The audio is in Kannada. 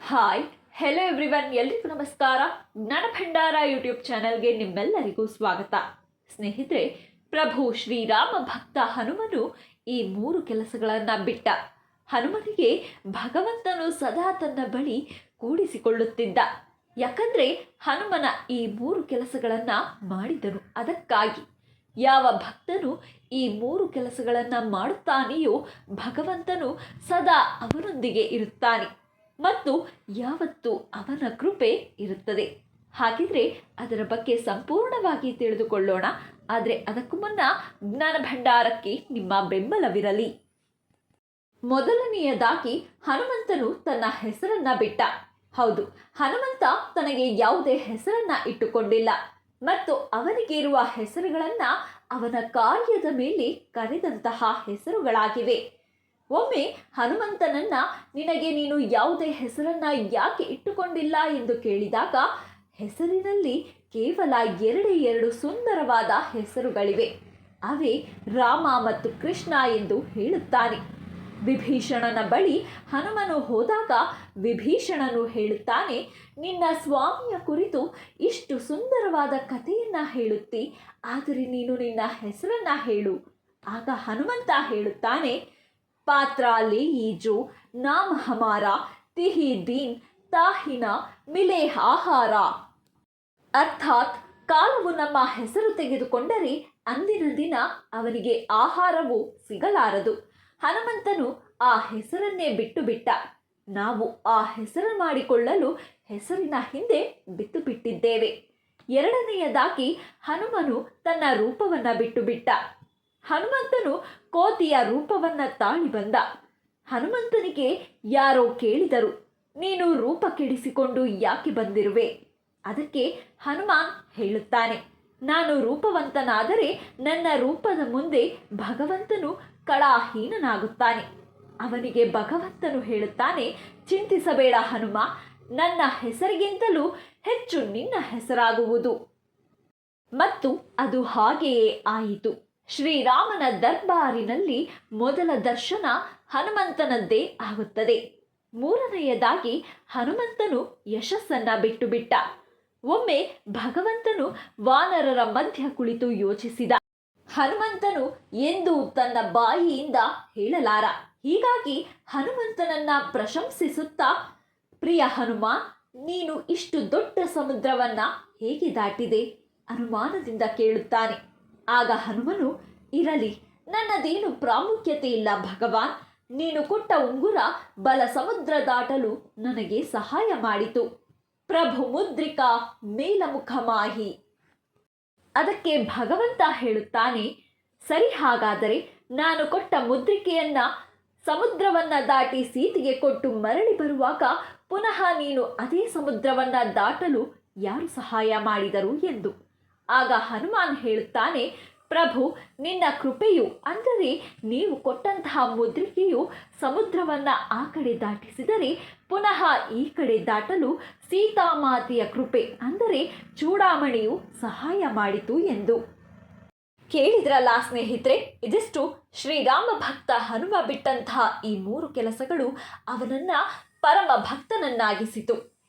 ಹಾಯ್ ಹೆಲೋ ಎವ್ರಿವನ್ ಎಲ್ರಿಗೂ ನಮಸ್ಕಾರ. ಜ್ಞಾನ ಭಂಡಾರ ಯೂಟ್ಯೂಬ್ ಚಾನೆಲ್ಗೆ ನಿಮ್ಮೆಲ್ಲರಿಗೂ ಸ್ವಾಗತ. ಸ್ನೇಹಿತರೆ, ಪ್ರಭು ಶ್ರೀರಾಮ ಭಕ್ತ ಹನುಮನು ಈ ಮೂರು ಕೆಲಸಗಳನ್ನು ಬಿಟ್ಟ. ಹನುಮನಿಗೆ ಭಗವಂತನು ಸದಾ ತನ್ನ ಬಳಿ ಕೂಡಿಸಿಕೊಳ್ಳುತ್ತಿದ್ದ. ಯಾಕಂದ್ರೆ ಹನುಮನ ಈ ಮೂರು ಕೆಲಸಗಳನ್ನು ಮಾಡಿದನು ಅದಕ್ಕಾಗಿ. ಯಾವ ಭಕ್ತನು ಈ ಮೂರು ಕೆಲಸಗಳನ್ನು ಮಾಡುತ್ತಾನೆಯೋ ಭಗವಂತನು ಸದಾ ಅವನೊಂದಿಗೆ ಇರುತ್ತಾನೆ. ಮತ್ತು ಯಾವತ್ತೂ ಅವನ ಕೃಪೆ ಇರುತ್ತದೆ. ಹಾಗಿದ್ರೆ ಅದರ ಬಗ್ಗೆ ಸಂಪೂರ್ಣವಾಗಿ ತಿಳಿದುಕೊಳ್ಳೋಣ. ಆದರೆ ಅದಕ್ಕೂ ಮುನ್ನ ಜ್ಞಾನ ಭಂಡಾರಕ್ಕೆ ನಿಮ್ಮ ಬೆಂಬಲವಿರಲಿ. ಮೊದಲನೆಯದಾಗಿ ಹನುಮಂತನು ತನ್ನ ಹೆಸರನ್ನ ಬಿಟ್ಟ. ಹೌದು, ಹನುಮಂತ ತನಗೆ ಯಾವುದೇ ಹೆಸರನ್ನ ಇಟ್ಟುಕೊಂಡಿಲ್ಲ. ಮತ್ತು ಅವನಿಗೆ ಇರುವ ಹೆಸರುಗಳನ್ನ ಅವನ ಕಾರ್ಯದ ಮೇಲೆ ಕರೆದಂತಹ ಹೆಸರುಗಳಾಗಿವೆ. ಒಮ್ಮೆ ಹನುಮಂತನನ್ನ ನಿನಗೆ ನೀನು ಯಾವುದೇ ಹೆಸರನ್ನ ಯಾಕೆ ಇಟ್ಟುಕೊಂಡಿಲ್ಲ ಎಂದು ಕೇಳಿದಾಗ, ಹೆಸರಿನಲ್ಲಿ ಕೇವಲ ಎರಡೇ ಎರಡು ಸುಂದರವಾದ ಹೆಸರುಗಳಿವೆ. ಅವೇ ರಾಮ ಮತ್ತು ಕೃಷ್ಣ ಎಂದು ಹೇಳುತ್ತಾನೆ. ವಿಭೀಷಣನ ಬಳಿ ಹನುಮನು ಹೋದಾಗ ವಿಭೀಷಣನು ಹೇಳುತ್ತಾನೆ, ನಿನ್ನ ಸ್ವಾಮಿಯ ಕುರಿತು ಇಷ್ಟು ಸುಂದರವಾದ ಕಥೆಯನ್ನು ಹೇಳುತ್ತಿ, ಆದರೆ ನೀನು ನಿನ್ನ ಹೆಸರನ್ನ ಹೇಳು. ಆಗ ಹನುಮಂತ ಹೇಳುತ್ತಾನೆ ಪಾತ್ರ ಲೇ ಈಜು, ನಾಮ ಹಮಾರ, ತಿಹಿ ದೀನ್, ತಾಹಿನ ಮಿಲೆ ಆಹಾರ. ಅರ್ಥಾತ್, ಕಾಲವು ನಮ್ಮ ಹೆಸರು ತೆಗೆದುಕೊಂಡರೆ ಅಂದಿನ ದಿನ ಅವನಿಗೆ ಆಹಾರವು ಸಿಗಲಾರದು. ಹನುಮಂತನು ಆ ಹೆಸರನ್ನೇ ಬಿಟ್ಟು ಬಿಟ್ಟ ನಾವು ಆ ಹೆಸರು ಮಾಡಿಕೊಳ್ಳಲು ಹೆಸರಿನ ಹಿಂದೆ ಬಿತ್ತು ಬಿಟ್ಟಿದ್ದೇವೆ ಎರಡನೆಯದಾಗಿ ಹನುಮನು ತನ್ನ ರೂಪವನ್ನ ಬಿಟ್ಟು ಬಿಟ್ಟ ಹನುಮಂತನು ಕೋತಿಯ ರೂಪವನ್ನ ತಾಳಿ ಬಂದ. ಹನುಮಂತನಿಗೆ ಯಾರೋ ಕೇಳಿದರು, ನೀನು ರೂಪ ಕೆಡಿಸಿಕೊಂಡು ಯಾಕೆ ಬಂದಿರುವೆ? ಅದಕ್ಕೆ ಹನುಮಾನ್ ಹೇಳುತ್ತಾನೆ, ನಾನು ರೂಪವಂತನಾದರೆ ನನ್ನ ರೂಪದ ಮುಂದೆ ಭಗವಂತನು ಕಳಾಹೀನನಾಗುತ್ತಾನೆ. ಅವನಿಗೆ ಭಗವಂತನು ಹೇಳುತ್ತಾನೆ, ಚಿಂತಿಸಬೇಡ ಹನುಮ, ನನ್ನ ಹೆಸರಿಗಿಂತಲೂ ಹೆಚ್ಚು ನಿನ್ನ ಹೆಸರಾಗುವುದು. ಮತ್ತು ಅದು ಹಾಗೆಯೇ ಆಯಿತು. ಶ್ರೀರಾಮನ ದರ್ಬಾರಿನಲ್ಲಿ ಮೊದಲ ದರ್ಶನ ಹನುಮಂತನದ್ದೇ ಆಗುತ್ತದೆ. ಮೂರನೆಯದಾಗಿ ಹನುಮಂತನು ಯಶಸ್ಸನ್ನ ಬಿಟ್ಟು ಬಿಟ್ಟ ಒಮ್ಮೆ ಭಗವಂತನು ವಾನರರ ಮಧ್ಯ ಕುಳಿತು ಯೋಚಿಸಿದ. ಹನುಮಂತನು ಎಂದು ತನ್ನ ಬಾಯಿಯಿಂದ ಹೇಳಲಾರ. ಹೀಗಾಗಿ ಹನುಮಂತನನ್ನ ಪ್ರಶಂಸಿಸುತ್ತಾ, ಪ್ರಿಯ ಹನುಮ ನೀನು ಇಷ್ಟು ದೊಡ್ಡ ಸಮುದ್ರವನ್ನ ಹೇಗೆ ದಾಟಿದೆ? ಅನುಮಾನದಿಂದ ಕೇಳುತ್ತಾನೆ. ಆಗ ಹನುಮನು, ಇರಲಿ, ನನ್ನದೇನು ಪ್ರಾಮುಖ್ಯತೆ ಇಲ್ಲ ಭಗವಾನ್. ನೀನು ಕೊಟ್ಟ ಉಂಗುರ ಬಲ ಸಮುದ್ರ ದಾಟಲು ನನಗೆ ಸಹಾಯ ಮಾಡಿತು. ಪ್ರಭು ಮುದ್ರಿಕಾ ಮೇಲಮುಖ ಮಾಹಿ ಅದಕ್ಕೆ ಭಗವಂತ ಹೇಳುತ್ತಾನೆ, ಸರಿ ಹಾಗಾದರೆ ನಾನು ಕೊಟ್ಟ ಮುದ್ರಿಕೆಯನ್ನ ಸಮುದ್ರವನ್ನ ದಾಟಿ ಸೀತೆಗೆ ಕೊಟ್ಟು ಮರಳಿ ಬರುವಾಗ ಪುನಃ ನೀನು ಅದೇ ಸಮುದ್ರವನ್ನ ದಾಟಲು ಯಾರು ಸಹಾಯ ಮಾಡಿದರು ಎಂದು. ಆಗ ಹನುಮಾನ್ ಹೇಳುತ್ತಾನೆ, ಪ್ರಭು, ನಿನ್ನ ಕೃಪೆಯು ಅಂದರೆ ನೀವು ಕೊಟ್ಟಂತಹ ಮುದ್ರಿಕೆಯು ಸಮುದ್ರವನ್ನ ಆ ಕಡೆ ದಾಟಿಸಿದರೆ ಪುನಃ ಈ ಕಡೆ ದಾಟಲು ಸೀತಾಮಾತೆಯ ಕೃಪೆ ಅಂದರೆ ಚೂಡಾಮಣಿಯು ಸಹಾಯ ಮಾಡಿತು ಎಂದು. ಕೇಳಿದ್ರಲ್ಲ ಸ್ನೇಹಿತರೆ, ಇದಿಷ್ಟು ಶ್ರೀರಾಮ ಭಕ್ತ ಹನುಮ ಬಿಟ್ಟಂತಹ ಈ ಮೂರು ಕೆಲಸಗಳು ಅವನನ್ನ ಪರಮ ಭಕ್ತನನ್ನಾಗಿಸಿತು.